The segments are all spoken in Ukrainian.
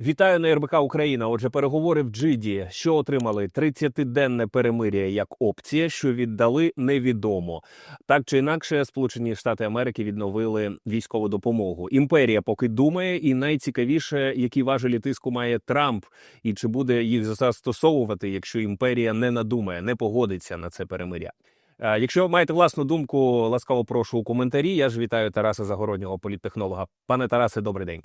Вітаю на РБК Україна. Отже, переговори в Джиді, що отримали 30-денне перемир'я як опція, що віддали невідомо. Так чи інакше, Сполучені Штати Америки відновили військову допомогу. Імперія поки думає, і найцікавіше, які важелі тиску має Трамп, і чи буде їх застосовувати, якщо імперія не надумає, не погодиться на це перемир'я. Е, Якщо маєте власну думку, ласкаво прошу у коментарі. Я ж вітаю Тараса Загороднього, політтехнолога. Пане Тарасе, добрий день.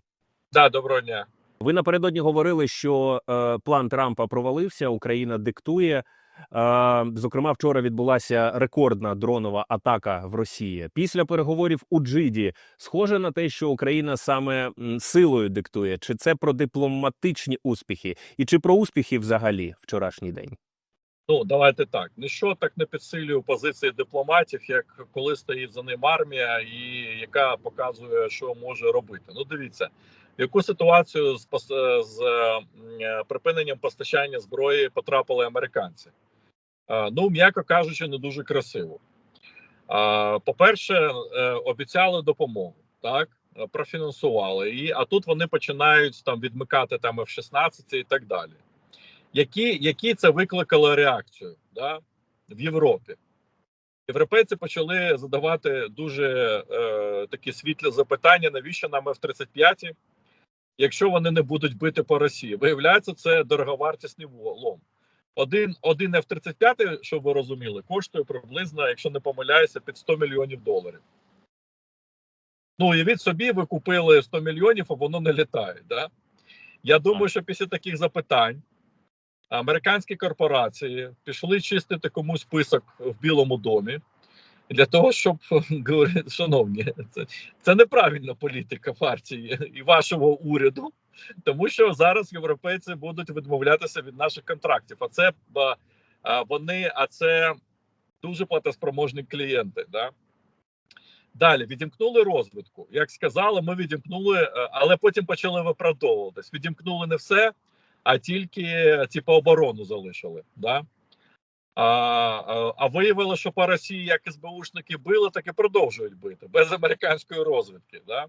Да, доброго дня. Ви напередодні говорили, що е, план Трампа провалився. Україна диктує. Е, зокрема, вчора відбулася рекордна дронова атака в Росії. Після переговорів у Джиді схоже на те, що Україна саме силою диктує. Чи це про дипломатичні успіхи, і чи про успіхи взагалі вчорашній день? Ну давайте так. Ніщо так не підсилює позиції дипломатів, як коли стоїть за ним армія, і яка показує, що може робити. Ну, дивіться, яку ситуацію з пос- з е, припиненням постачання зброї потрапили американці. Е, Ну, м'яко кажучи, не дуже красиво. Е, По-перше, е, обіцяли допомогу, так е, профінансували її, а тут вони починають там відмикати там F-16 і так далі. які, які це викликало реакцію да, в Європі. Європейці почали задавати дуже е, такі світлі запитання, навіщо нам F-35, якщо вони не будуть бити по Росії. Виявляється, це дороговартісний лом. Один, один F-35, щоб ви розуміли, коштує приблизно, якщо не помиляюся, під 100 мільйонів доларів. Ну, уявіть собі, ви купили 100 мільйонів, а воно не літає. Да? Я думаю, що після таких запитань американські корпорації пішли чистити комусь список в Білому домі для того, щоб говорити, шановні, це, це неправильна політика партії і вашого уряду, тому що зараз європейці будуть відмовлятися від наших контрактів. А це а, вони, а це дуже платоспроможні клієнти. Да? Далі відімкнули розвитку. Як сказали, ми відімкнули, е, але потім почали виправдовуватись. Відімкнули не все, а тільки типу, оборону залишили. Да? А, а, а виявили, що по Росії як СБУшники били, так і продовжують бити без американської розвідки. Да?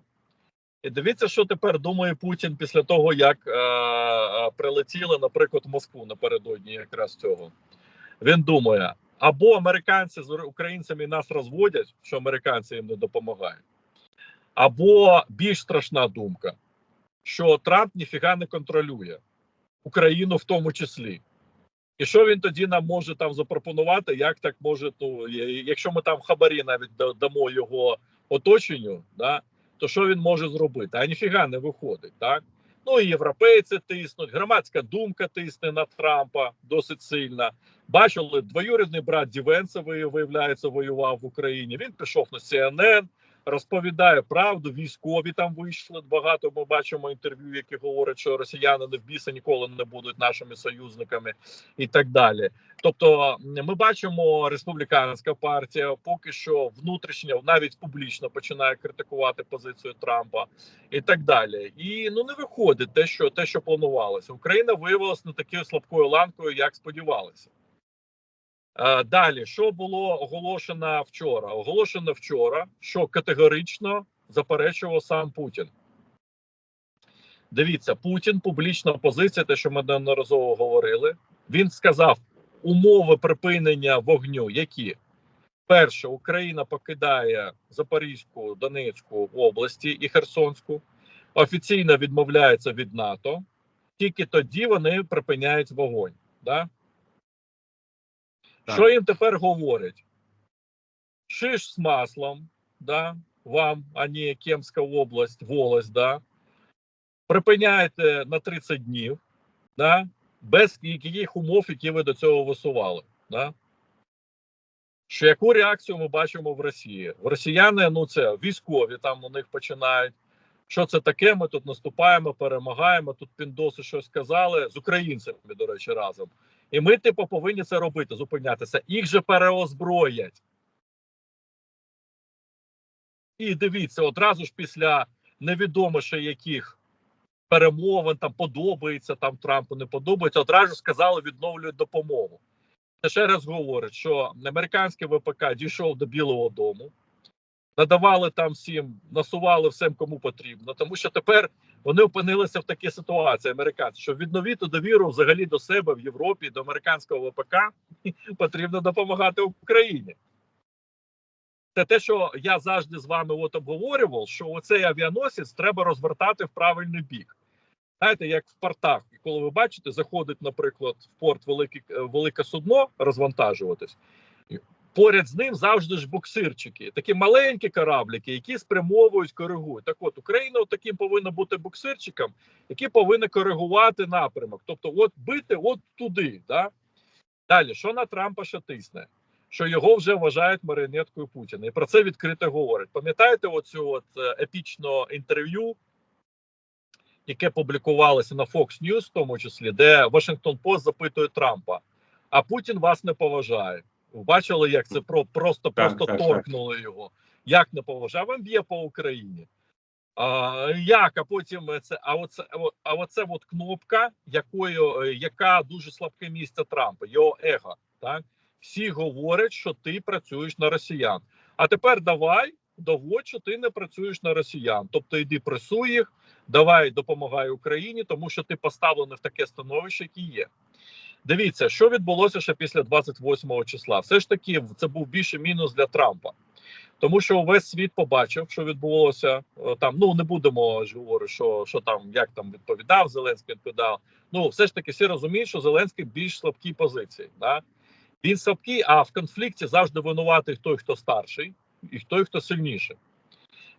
І дивіться, що тепер думає Путін після того, як е, е, прилетіли, наприклад, в Москву напередодні якраз цього. Він думає, або американці з українцями нас розводять, що американці їм не допомагають, або більш страшна думка, що Трамп ніфіга не контролює Україну в тому числі. І що він тоді нам може там запропонувати? Як так може, ну якщо ми там хабарі навіть да- дамо його оточенню, да, то що він може зробити? А ніфіга не виходить, так? Ну і європейці тиснуть, громадська думка тисне на Трампа досить сильно. Бачили, двоюрідний брат Дівенса, виявляється, воював в Україні. Він пішов на CNN, розповідає правду. Військові там вийшли. Багато ми бачимо інтерв'ю, які говорять, що росіяни не в біса ніколи не будуть нашими союзниками і так далі. Тобто, ми бачимо, республіканська партія поки що внутрішньо, навіть публічно починає критикувати позицію Трампа і так далі. І ну не виходить те, що те, що планувалося. Україна виявилася не такою слабкою ланкою, як сподівалися. Е, Далі, що було оголошено вчора? Оголошено вчора, що категорично заперечував сам Путін. Дивіться, Путін публічна позиція, те, що ми неодноразово говорили. Він сказав умови припинення вогню, які перше, Україна покидає Запорізьку, Донецьку області і Херсонську, офіційно відмовляється від НАТО. Тільки тоді вони припиняють вогонь. Да? Що їм тепер говорять? Шиш з маслом, да, вам, а не Кемська область, волость, да, припиняєте на 30 днів, да, без яких умов, які ви до цього висували. Да. Що яку реакцію ми бачимо в Росії? В росіяни, ну це військові там у них починають. Що це таке? Ми тут наступаємо, перемагаємо. Тут піндоси щось сказали з українцями, до речі, разом. І ми, типу, повинні це робити, зупинятися. Їх же переозброять. І дивіться, одразу ж після невідомо ще яких перемовин там подобається, там Трампу не подобається, одразу сказали, відновлюють допомогу. Ще раз говорить, що американський ВПК дійшов до Білого Дому, надавали там всім, насували всім, кому потрібно. Тому що тепер вони опинилися в такій ситуації, американці, що відновити довіру взагалі до себе в Європі, до американського ВПК потрібно допомагати Україні. Це те, що я завжди з вами от обговорював, що оцей авіаносець треба розвертати в правильний бік. Знаєте, як в портах, І коли ви бачите, заходить, наприклад, в порт велике, велике судно розвантажуватись, поряд з ним завжди ж буксирчики, такі маленькі кораблики, які спрямовують, коригують. Так от Україна таким повинна бути буксирчиком, який повинен коригувати напрямок. Тобто, от бити от туди. Да? Далі, що на Трампа ще тисне? Що його вже вважають маріонеткою Путіна, і про це відкрито говорять. Пам'ятаєте, оцю от е, епічне інтерв'ю, яке публікувалося на Fox News, в тому числі, де Washington Post запитує Трампа: а Путін вас не поважає. Бачили, як це про просто Так, просто так, так. торкнуло його? Як не поважає? А Він б'є по Україні. А, як, а потім це, а оце, а оце от кнопка, якою, е, яка дуже слабке місце Трампа, його его. Так? Всі говорять, що ти працюєш на росіян. А тепер давай доводь, що ти не працюєш на росіян. Тобто йди пресуй їх, давай допомагай Україні, тому що ти поставлений в таке становище, яке є. Дивіться, що відбулося ще після 28 числа. Все ж таки, це був більше мінус для Трампа. Тому що увесь світ побачив, що відбулося е, там. Ну не будемо ж говорити, що що там, як там відповідав Зеленський, відповідав. Ну все ж таки, всі розуміють, що Зеленський більш слабкій позиції. Да? Він слабкий, а в конфлікті завжди винуватий той, хто старший, і той, хто сильніший.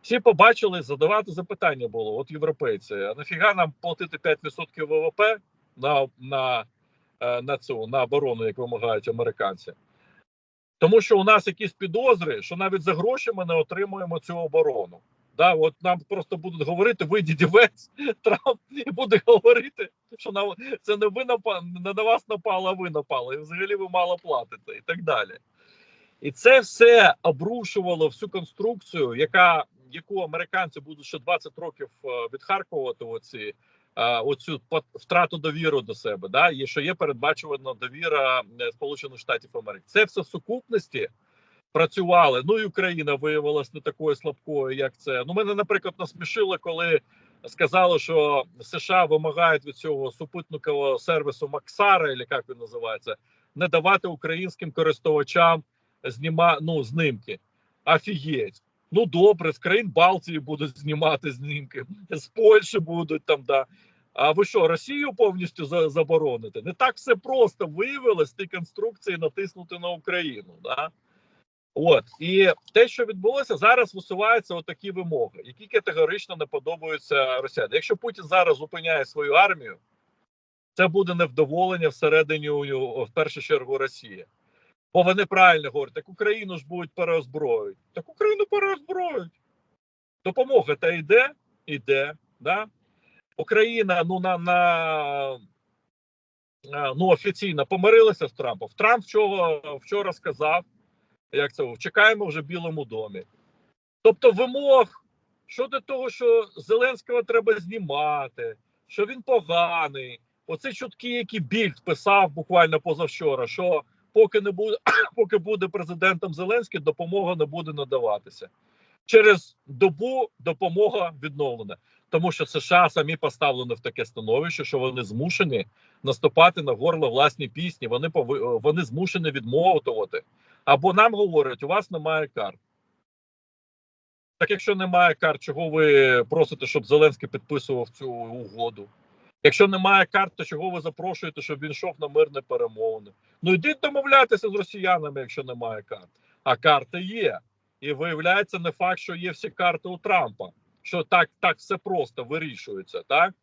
Всі побачили, задавати запитання було: от європейці, а нафіга нам платити 5% ВВП на, на, на цю на оборону, як вимагають американці? Тому що у нас якісь підозри, що навіть за гроші ми не отримуємо цю оборону. Да, от нам просто будуть говорити, ви дідівець, Трамп, і буде говорити, що на це не ви напа, не на вас напало, а ви напали, і взагалі ви мало платите, і так далі. І це все обрушувало всю конструкцію, яка яку американці будуть ще 20 років е, відхаркувати оці, е, оцю втрату довіру до себе. Да, і що є передбачувана довіра е, Сполучених Штатів Америки. Це все в сукупності працювали. Ну і Україна виявилась не такою слабкою, як це. Ну мене, наприклад, насмішило, коли сказали, що США вимагають від цього супутникового сервісу Максара, або як він називається, не давати українським користувачам зніма ну знімки. Офігеть. Ну добре, з країн Балтії будуть знімати знімки, з Польщі будуть там. да. А ви що, Росію повністю за- забороните? Не так все просто виявилось ті конструкції натиснути на Україну. Да? От і те, що відбулося, зараз висуваються отакі вимоги, які категорично не подобаються росіянам. Якщо Путін зараз зупиняє свою армію, це буде невдоволення всередині в першу чергу Росії. Бо вони правильно говорять, так Україну ж будуть переозброюють. Так Україну переозброюють. Допомога та йде, йде. Да? Україна ну на, на ну офіційно помирилася з Трампом. Трамп вчора, вчора сказав, як це чекаємо вже в Білому домі. Тобто, вимог щодо того, що Зеленського треба знімати, що він поганий. Оці чутки, які Більд писав буквально позавчора, що поки не буде, поки буде президентом Зеленський, допомога не буде надаватися. Через добу допомога відновлена, тому що США самі поставлені в таке становище, що вони змушені наступати на горло власні пісні. Вони пови... вони змушені відмовити. Або нам говорять, у вас немає карт. Так якщо немає карт, чого ви просите, щоб Зеленський підписував цю угоду? Якщо немає карт, то чого ви запрошуєте, щоб він йшов на мирне перемовини? Ну йдіть домовлятися з росіянами, якщо немає карт. А карти є. І виявляється, не факт, що є всі карти у Трампа. Що так, так все просто вирішується, так?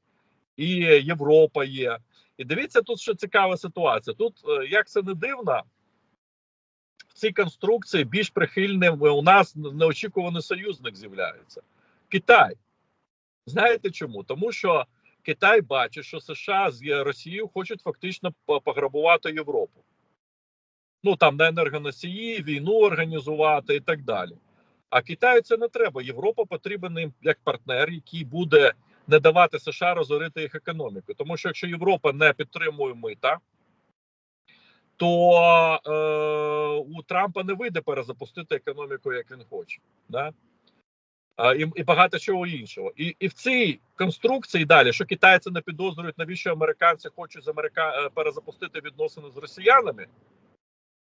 І Європа є. І дивіться, тут ще цікава ситуація. Тут, е, як це не дивно, в цій конструкції більш прихильним у нас неочікуваний союзник з'являється Китай. Знаєте чому? Тому що Китай бачить, що США з Росією хочуть фактично пограбувати Європу. Ну там на енергоносії, війну організувати і так далі. А Китаю це не треба. Європа потрібен їм як партнер, який буде не давати США розорити їх економіку. Тому що якщо Європа не підтримує мита, то е, у Трампа не вийде перезапустити економіку, як він хоче. Да? І, і багато чого іншого. І, і в цій конструкції далі, що китайці не підозрюють, навіщо американці хочуть з Америка... е, перезапустити відносини з росіянами,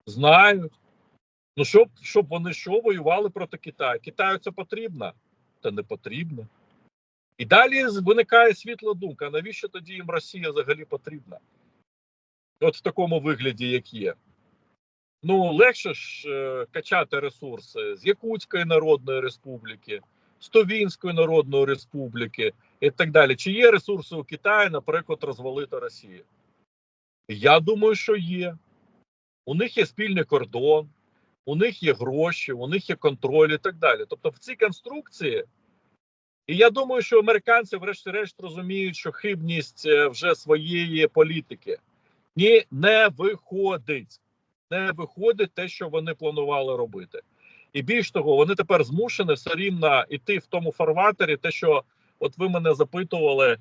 знають. Ну, щоб, щоб вони що воювали проти Китаю? Китаю це потрібно? Та не потрібно. І далі виникає світла думка: навіщо тоді їм Росія взагалі потрібна? От в такому вигляді, як є. Ну, легше ж е, качати ресурси з Якутської Народної Республіки, з Тувінської Народної Республіки і так далі. Чи є ресурси у Китаї, наприклад, розвалити Росію? Я думаю, що є. У них є спільний кордон, у них є гроші, у них є контроль і так далі. Тобто, в цій конструкції, і я думаю, що американці, врешті-решт, розуміють, що хибність е, вже своєї політики ні, не виходить. Не виходить те, що вони планували робити. І більш того, вони тепер змушені все рівно йти в тому фарватері, те, що от ви мене запитували,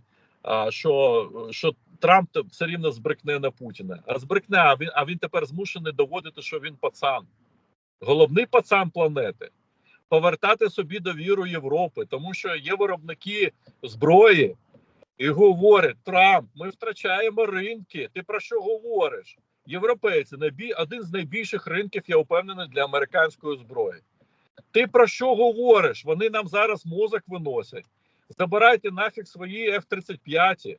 що, що Трамп все рівно збрикне на Путіна. А збрикне, а він, а він тепер змушений доводити, що він пацан. Головний пацан планети. Повертати собі довіру Європи, тому що є виробники зброї і говорять: Трамп, ми втрачаємо ринки. Ти про що говориш? Європейці один з найбільших ринків, я впевнений, для американської зброї. Ти про що говориш? Вони нам зараз мозок виносять. Забирайте нафіг свої F-35.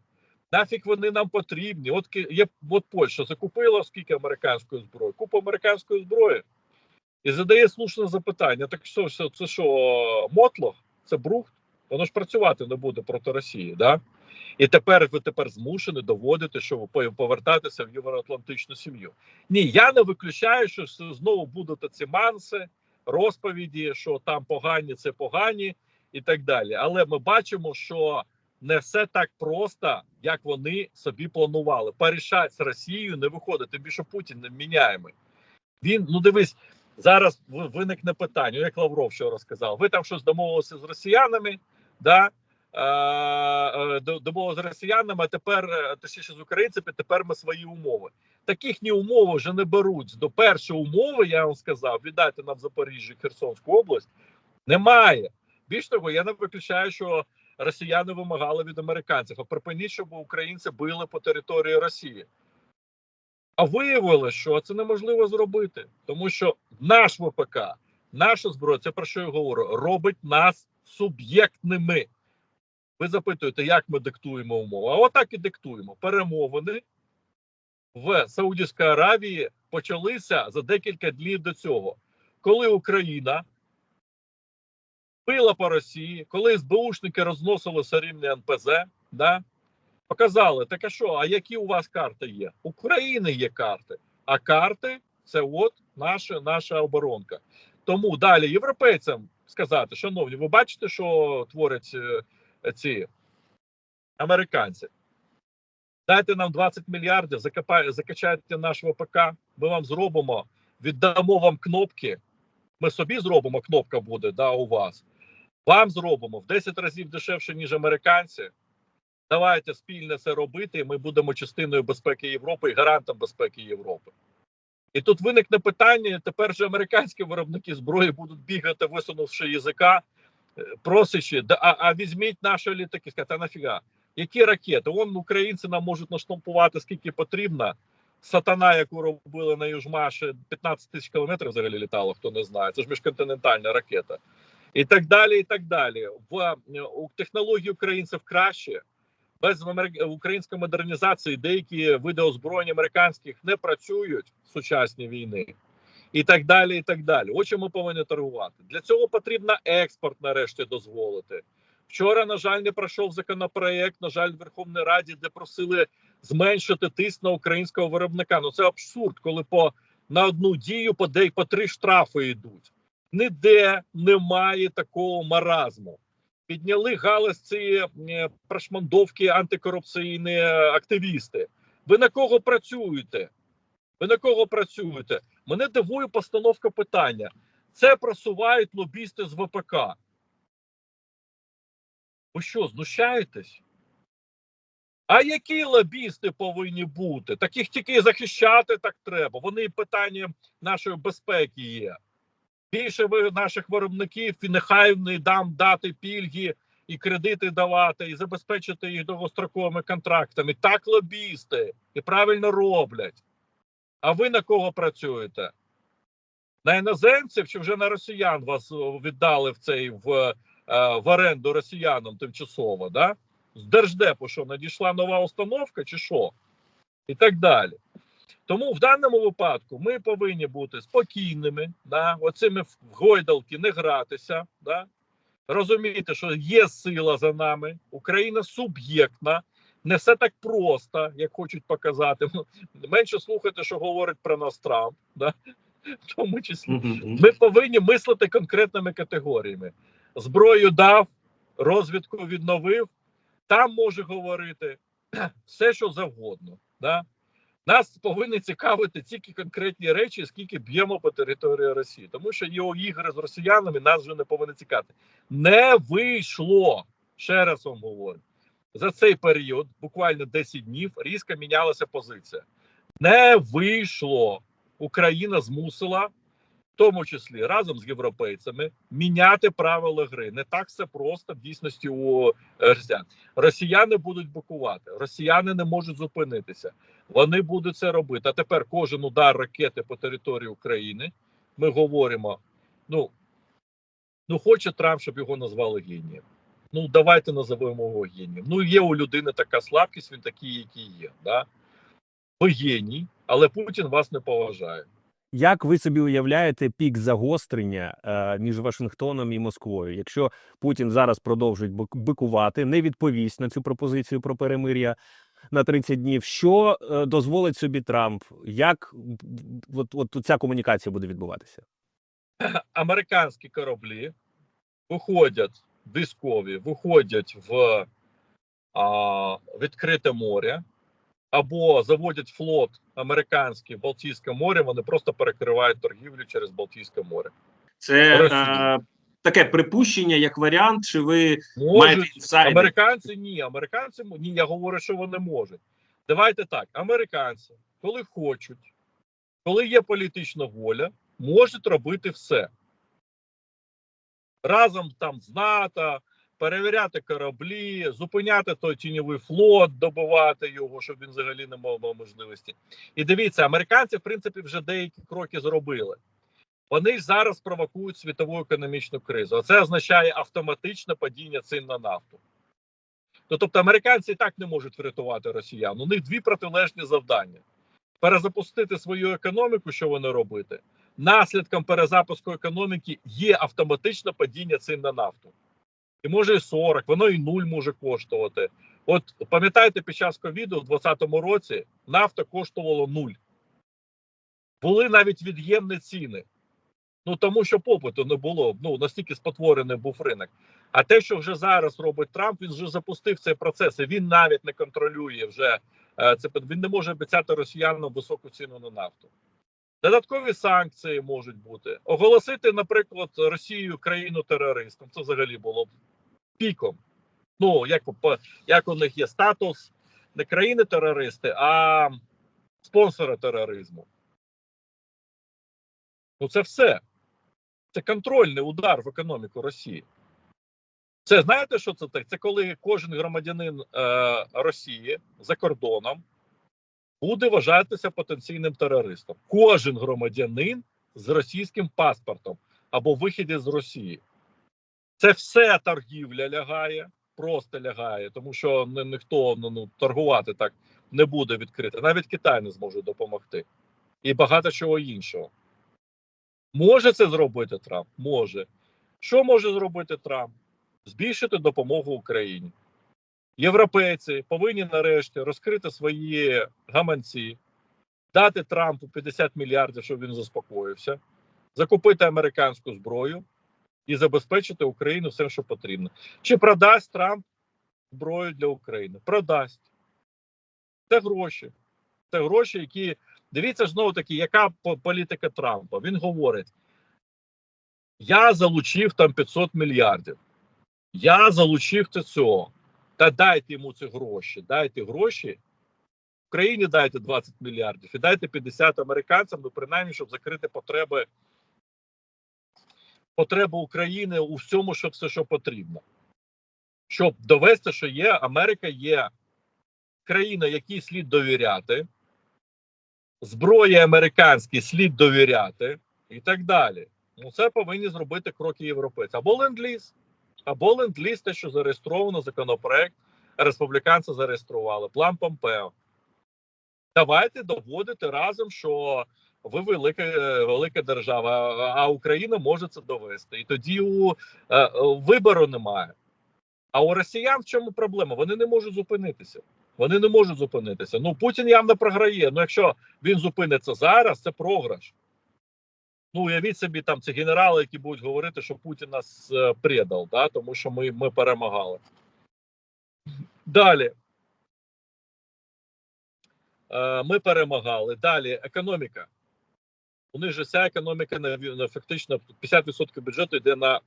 Нафіг вони нам потрібні. От є от Польща закупила скільки американської зброї? Купу американської зброї. І задає слушне запитання: так що, це що, мотлох? Це брухт? Воно ж працювати не буде проти Росії, да? І тепер ви тепер змушені доводити, що ви повертатися в євроатлантичну сім'ю. Ні, я не виключаю, що знову будуть ці манси, розповіді, що там погані, це погані, і так далі. Але ми бачимо, що не все так просто, як вони собі планували. Порішати з Росією не виходить. Тим більше Путін не міняємий. Він ну дивись. Зараз ви- виникне питання, як Лавров що розказав. Ви там щось домовилися з росіянами, да? Е, е, до- домовилися з росіянами, а тепер, е, точніше з українцями, тепер ми свої умови. Таких ні умови вже не беруть. До першої умови, я вам сказав, віддайте нам Запоріжжя, Херсонську область, немає. Більш того, я не виключаю, що росіяни вимагали від американців, а припиніть, щоб українці били по території Росії. А виявилося, що це неможливо зробити, тому що наш ВПК, наша зброя, це про що я говорю, робить нас суб'єктними. Ви запитуєте, як ми диктуємо умови? А отак і диктуємо. Перемовини в Саудівській Аравії почалися за декілька днів до цього, коли Україна била по Росії, коли СБУшники розносили все рівне НПЗ, да? показали, так а що, а які у вас карти є? України є карти, а карти це от наша, наша оборонка. Тому далі європейцям сказати, шановні, ви бачите, що творять е, ці американці? Дайте нам 20 мільярдів, закачайте наш ВПК, ми вам зробимо, віддамо вам кнопки. Ми собі зробимо, кнопка буде да, у вас. Вам зробимо в 10 разів дешевше, ніж американці. Давайте спільно це робити, і ми будемо частиною безпеки Європи і гарантом безпеки Європи. І тут виникне питання: тепер же американські виробники зброї будуть бігати, висунувши язика, е, просячи, «Да, а, а візьміть наші літаки, сказати, а нафіга? Які ракети? Вон українці нам можуть наштампувати скільки потрібно. Сатана, яку робили на Южмаші, 15 тисяч кілометрів взагалі літало, хто не знає. Це ж міжконтинентальна ракета. І так далі. і так далі. В у технології українців краще. Без української модернізації деякі види озброєнь американських не працюють в сучасній війни. І так далі. і так далі. Чим ми повинні торгувати. Для цього потрібно експорт нарешті дозволити. Вчора, на жаль, не пройшов законопроект, на жаль, в Верховній Раді, де просили зменшити тиск на українського виробника. Ну це абсурд, коли по на одну дію по де по три штрафи йдуть. Ніде немає такого маразму. Підняли галас ці е, прошмандовки антикорупційні активісти. Ви на кого працюєте? Ви на кого працюєте? Мене дивує постановка питання. Це просувають лобісти з ВПК. Ви що, знущаєтесь? А які лобісти повинні бути? Таких тільки захищати так треба. Вони питанням нашої безпеки є. Більше ви наших виробників і нехай не дам дати пільги і кредити давати, і забезпечити їх довгостроковими контрактами. Так лобісти і правильно роблять. А ви на кого працюєте? На іноземців чи вже на росіян вас віддали в цей в, е, в оренду росіянам тимчасово, да? З держдепу, що надійшла нова установка, чи що? І так далі. Тому в даному випадку ми повинні бути спокійними, да? оцими в гойдалки не гратися, да? розуміти, що є сила за нами, Україна суб'єктна, не все так просто, як хочуть показати. Ну, Менше слухати, що говорить про нас Трамп, да? в тому числі. Ми повинні мислити конкретними категоріями. Зброю дав, розвідку відновив, там може говорити все, що завгодно. Да? Нас повинні цікавити тільки конкретні речі, скільки б'ємо по території Росії, тому що його ігри з росіянами нас вже не повинні цікавити. Не вийшло. Ще раз вам говорю. За цей період, буквально 10 днів, різко мінялася позиція. Не вийшло. Україна змусила, в тому числі разом з європейцями, міняти правила гри. Не так все просто в дійсності у е, росіян. Росіяни будуть бокувати, росіяни не можуть зупинитися. Вони будуть це робити. А тепер кожен удар ракети по території України. Ми говоримо: ну, ну хоче Трамп, щоб його назвали генієм. Ну, давайте називемо його генієм. Ну, є у людини така слабкість, він такий, який є. Да? Ви геній, але Путін вас не поважає. Як ви собі уявляєте пік загострення е, між Вашингтоном і Москвою? Якщо Путін зараз продовжить бикувати, не відповість на цю пропозицію про перемир'я на 30 днів, що е, дозволить собі Трамп? Як от, от ця комунікація буде відбуватися? американські кораблі виходять військові, виходять в а, відкрите море або заводять флот американський в Балтійське море. Вони просто перекривають торгівлю через Балтійське море. Це Росія. е, таке припущення як варіант, чи ви маєте Можуть інсайди? американці ні, американці ні. Я говорю, що вони можуть. Давайте так: американці, коли хочуть, коли є політична воля, можуть робити все. Разом там з НАТО, перевіряти кораблі, зупиняти той тіньовий флот, добивати його, щоб він взагалі не мав можливості. І дивіться, американці, в принципі, вже деякі кроки зробили. Вони ж зараз провокують світову економічну кризу. А це означає автоматичне падіння цін на нафту. Ну, тобто американці і так не можуть врятувати росіян. У них дві протилежні завдання: перезапустити свою економіку, що вони робити. Наслідком перезапуску економіки є автоматичне падіння цін на нафту. І може і 40, воно і 0 може коштувати. От пам'ятаєте, під час ковіду в 2020 році нафта коштувала 0. Були навіть від'ємні ціни. Ну тому що попиту не було. Ну настільки спотворений був ринок. А те, що вже зараз робить Трамп, він вже запустив цей процес. і Він навіть не контролює вже е, це. Він не може обіцяти росіянам високу ціну на нафту. Додаткові санкції можуть бути. Оголосити, наприклад, Росію країну терористом. Це взагалі було б піком. Ну як як у них є статус не країни терористи, а спонсора тероризму. Ну це все. Це контрольний удар в економіку Росії. Це знаєте, що це так? Це коли кожен громадянин е, Росії за кордоном буде вважатися потенційним терористом. Кожен громадянин з російським паспортом або вихід з Росії. Це все торгівля лягає, просто лягає, тому що ні, ніхто ну, ну, торгувати так не буде відкрито. Навіть Китай не зможе допомогти. І багато чого іншого. Може це зробити Трамп? Може. Що може зробити Трамп? Збільшити допомогу Україні. Європейці повинні нарешті розкрити свої гаманці, дати Трампу 50 мільярдів, щоб він заспокоївся, закупити американську зброю і забезпечити Україну всім, що потрібно. Чи продасть Трамп зброю для України? Продасть. Це гроші. Це гроші, які. Дивіться знову таки, яка політика Трампа. Він говорить: я залучив там 500 мільярдів. Я залучив це цього. Та дайте йому ці гроші. Дайте гроші. Україні дайте 20 мільярдів і дайте 50 американцям, ну принаймні, щоб закрити потреби потреби України у всьому, що все, що потрібно. Щоб довести, що є Америка є країна, якій слід довіряти, зброї американській слід довіряти і так далі. Ну, це повинні зробити кроки європейці. Або ленд-ліз, або ленд-ліз, те, що зареєстровано, законопроект, республіканці зареєстрували, план Помпео. Давайте доводити разом, що ви велика, е, велика держава, а- Україна може це довести. І тоді у е, е, вибору немає. А у росіян в чому проблема? Вони не можуть зупинитися. Вони не можуть зупинитися. Ну Путін явно програє. Ну, якщо він зупиниться зараз, це програш. Ну, уявіть собі, там ці генерали, які будуть говорити, що Путін нас е, предав, да, тому що ми, ми перемагали. Далі. Е, ми перемагали. Далі економіка. У них же вся економіка на, фактично 50% бюджету йде на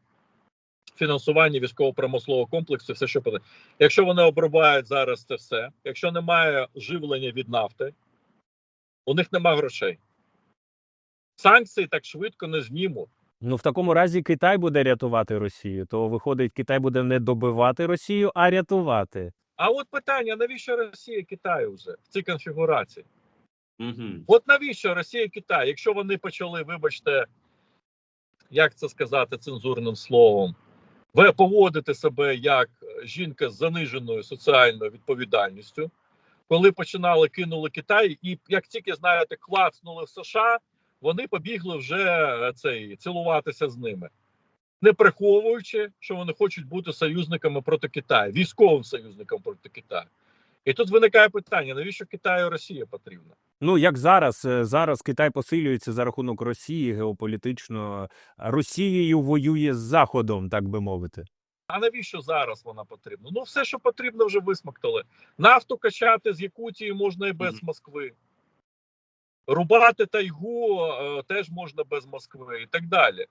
фінансування військово-промислового комплексу, все, що потрібно. Якщо вони обрубають зараз це все, якщо немає живлення від нафти, у них немає грошей. Санкції так швидко не знімуть. Ну в такому разі Китай буде рятувати Росію. То виходить, Китай буде не добивати Росію, а рятувати. А от питання: навіщо Росія Китаю вже в цій конфігурації? Угу. От навіщо Росія і Китай? Якщо вони почали, вибачте, як це сказати цензурним словом, ви поводити себе як жінка з заниженою соціальною відповідальністю, коли починали кинули Китай, і як тільки знаєте, клацнули в США, вони побігли вже е, цей цілуватися з ними, не приховуючи, що вони хочуть бути союзниками проти Китаю, військовим союзником проти Китаю. І тут виникає питання: навіщо Китаю Росія потрібна? Ну як зараз, е, зараз Китай посилюється за рахунок Росії геополітично. Росією воює з Заходом, так би мовити. А навіщо зараз вона потрібна? Ну, все, що потрібно, вже висмоктали. Нафту качати з Якутії можна і без Мгм. Москви. Рубати тайгу е, теж можна без Москви і так далі.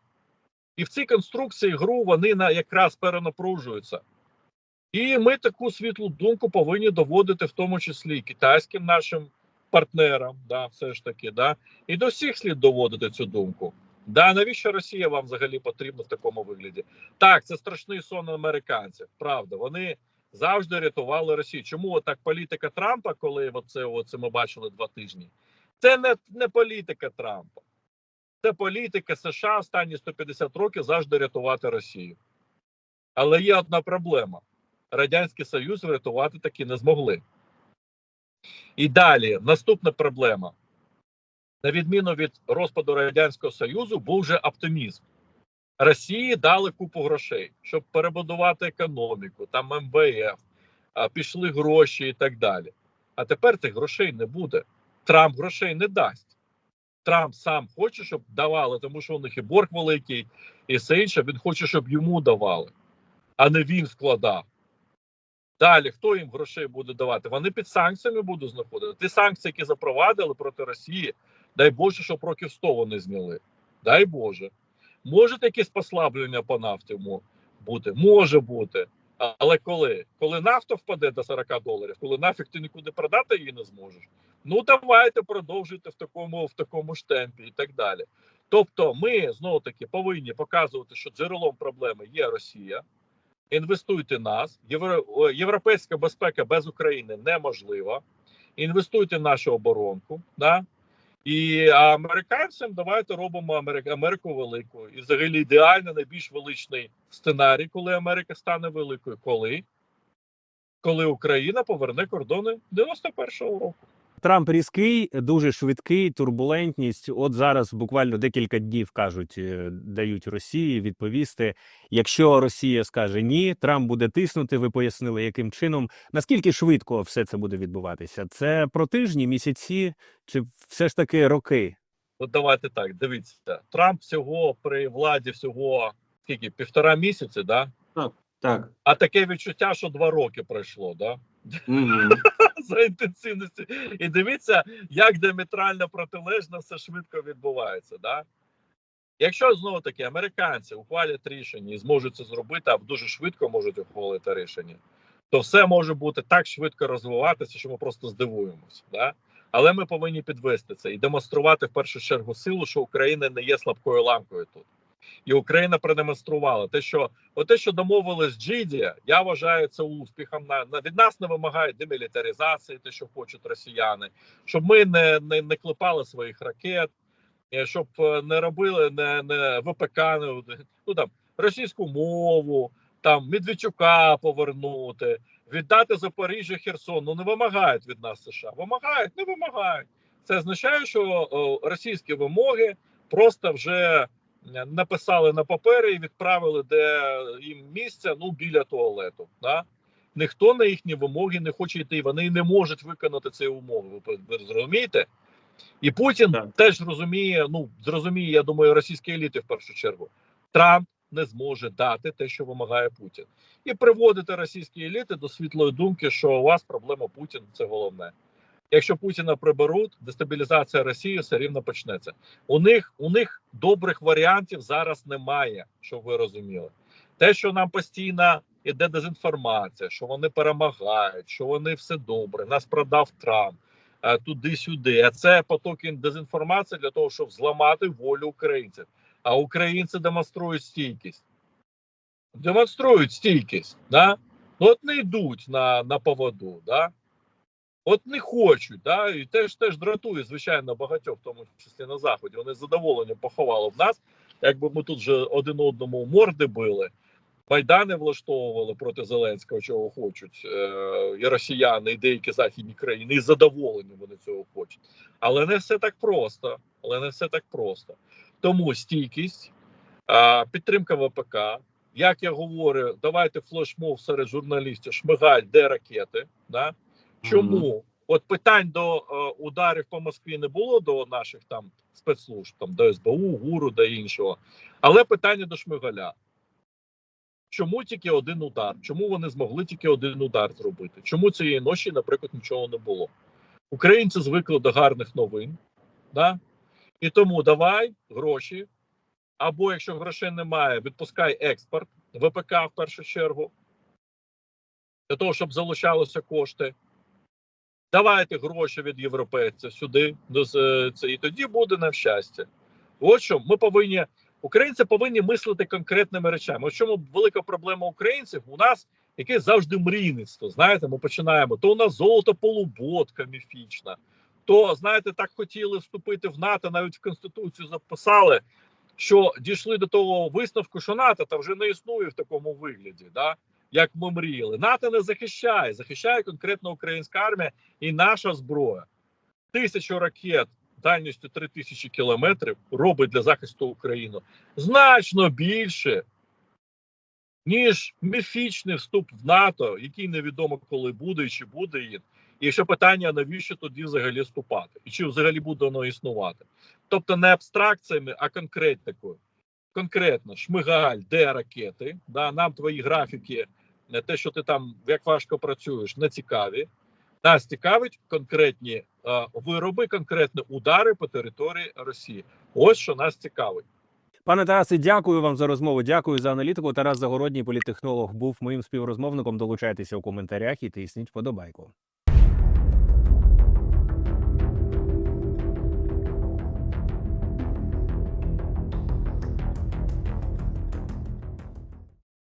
І в цій конструкції гру вони на, якраз перенапружуються. І ми таку світлу думку повинні доводити, в тому числі китайським нашим партнерам, да, все ж таки, да, і до всіх слід доводити цю думку. Да, навіщо Росія вам взагалі потрібна в такому вигляді? Так, це страшний сон американців. Правда, вони завжди рятували Росію. Чому так політика Трампа, коли оце, оце ми бачили два тижні? Це не, не політика Трампа, це політика США останні 150 років завжди рятувати Росію. Але є одна проблема: Радянський Союз врятувати таки не змогли. І далі наступна проблема. На відміну від розпаду Радянського Союзу, був вже оптимізм. Росії дали купу грошей, щоб перебудувати економіку, там МВФ, пішли гроші і так далі. А тепер цих грошей не буде. Трамп грошей не дасть. Трамп сам хоче, щоб давали, тому що у них і борг великий, і все інше. Він хоче, щоб йому давали, а не він вкладав. Далі, хто їм грошей буде давати? Вони під санкціями будуть знаходити. Ті санкції, які запровадили проти Росії, дай Боже, щоб років 100 вони зняли. Дай Боже. Може якесь послаблення по нафті бути? Може бути. Але коли? Коли нафта впаде до 40 доларів, коли нафіг ти нікуди продати її не зможеш. Ну давайте продовжуйте в такому в такому ж темпі і так далі. Тобто, ми знову таки повинні показувати, що джерелом проблеми є Росія. Інвестуйте нас. Євро, європейська безпека без України неможлива. Інвестуйте в нашу оборонку. Да? І американцям давайте робимо Америку, Америку великою. І взагалі ідеально найбільш величний сценарій, коли Америка стане великою. Коли? Коли Україна поверне кордони 91-го року. Трамп різкий, дуже швидкий, турбулентність. От зараз буквально декілька днів кажуть, е, дають Росії відповісти. Якщо Росія скаже ні, Трамп буде тиснути. Ви пояснили, яким чином. Наскільки швидко все це буде відбуватися? Це про тижні, місяці, чи все ж таки роки? От давайте так, дивіться. Трамп всього при владі всього скільки півтора місяці, да? Так. А таке відчуття, що два роки пройшло, да? За інтенсивністю. І дивіться, як диаметрально протилежно все швидко відбувається. Да? Якщо знову таки американці ухвалять рішення і зможуть це зробити, а дуже швидко можуть ухвалити рішення, то все може бути так швидко розвиватися, що ми просто здивуємося. Да? Але ми повинні підвести це і демонструвати в першу чергу силу, що Україна не є слабкою ламкою тут. І Україна продемонструвала те, що те, що домовились з Джиді, я вважаю це успіхом. На, на від нас не вимагають демілітаризації, те, що хочуть росіяни, щоб ми не, не, не клепали своїх ракет, е, щоб е, не робили не, не ВПК, не, ну там російську мову, там Медведчука повернути, віддати Запоріжжя, Херсон. Ну не вимагають від нас США. Вимагають, не вимагають. Це означає, що російські вимоги просто вже написали на папері і відправили, де їм місце ну біля туалету. Да? Ніхто на їхні вимоги не хоче йти. Вони не можуть виконати ці умови. Ви, зрозумієте? І Путін Так. теж розуміє. Ну зрозуміє, я думаю, російські еліти в першу чергу. Трамп не зможе дати те, що вимагає Путін, і приводити російські еліти до світлої думки, що у вас проблема Путін це головне. Якщо Путіна приберуть, дестабілізація Росії все рівно почнеться. У них у них добрих варіантів зараз немає, щоб ви розуміли. Те, що нам постійно іде дезінформація, що вони перемагають, що вони все добре, нас продав Трамп е, туди-сюди. А це потоки дезінформації для того, щоб зламати волю українців. А українці демонструють стійкість. Демонструють стійкість. Да? Ну, от не йдуть на, на поводу. Да? От не хочуть, да? і теж теж дратує, звичайно, багатьох, в тому числі на заході. Вони з задоволенням поховали в нас, якби ми тут вже один одному морди били, майдани влаштовували проти Зеленського, чого хочуть е- і росіяни, і деякі західні країни, і з задоволенням вони цього хочуть. Але не все так просто. Але не все так просто. Тому стійкість, а, підтримка ВПК. Як я говорю, давайте флешмов серед журналістів, шмигаль, де ракети. Да? Чому? От питань до е, ударів по Москві не було до наших там спецслужб, там до СБУ, ГУРу до іншого. Але питання до Шмигаля. Чому тільки один удар? Чому вони змогли тільки один удар зробити? Чому цієї ночі, наприклад, нічого не було? Українці звикли до гарних новин, да? і тому давай гроші. Або якщо грошей немає, відпускай експорт ВПК в першу чергу, для того, щоб залучалися кошти. Давайте гроші від європейців сюди, до це, і тоді буде нам щастя. От що ми повинні, українці повинні мислити конкретними речами. В чому велика проблема українців? У нас яке завжди мрійництво. Знаєте, ми починаємо. То у нас золото полуботка міфічна, то знаєте, так хотіли вступити в НАТО, навіть в Конституцію записали, що дійшли до того висновку, що НАТО та вже не існує в такому вигляді. Да? Як ми мріяли, НАТО не захищає, захищає конкретно українська армія і наша зброя. Тисячу ракет дальністю 3000 кілометрів робить для захисту України значно більше, ніж міфічний вступ в НАТО, який невідомо коли буде і чи буде він. І ще питання, навіщо тоді взагалі вступати, і чи взагалі буде воно існувати? Тобто не абстракціями, а конкретикою. Конкретно, шмигаль, де ракети, да, нам твої графіки, те, що ти там як важко працюєш, не цікаві. Нас цікавить конкретні е, вироби, конкретні удари по території Росії. Ось що нас цікавить. Пане Тарасе, дякую вам за розмову. Дякую за аналітику. Тарас Загородній, політехнолог був моїм співрозмовником. Долучайтеся у коментарях і тисніть вподобайку.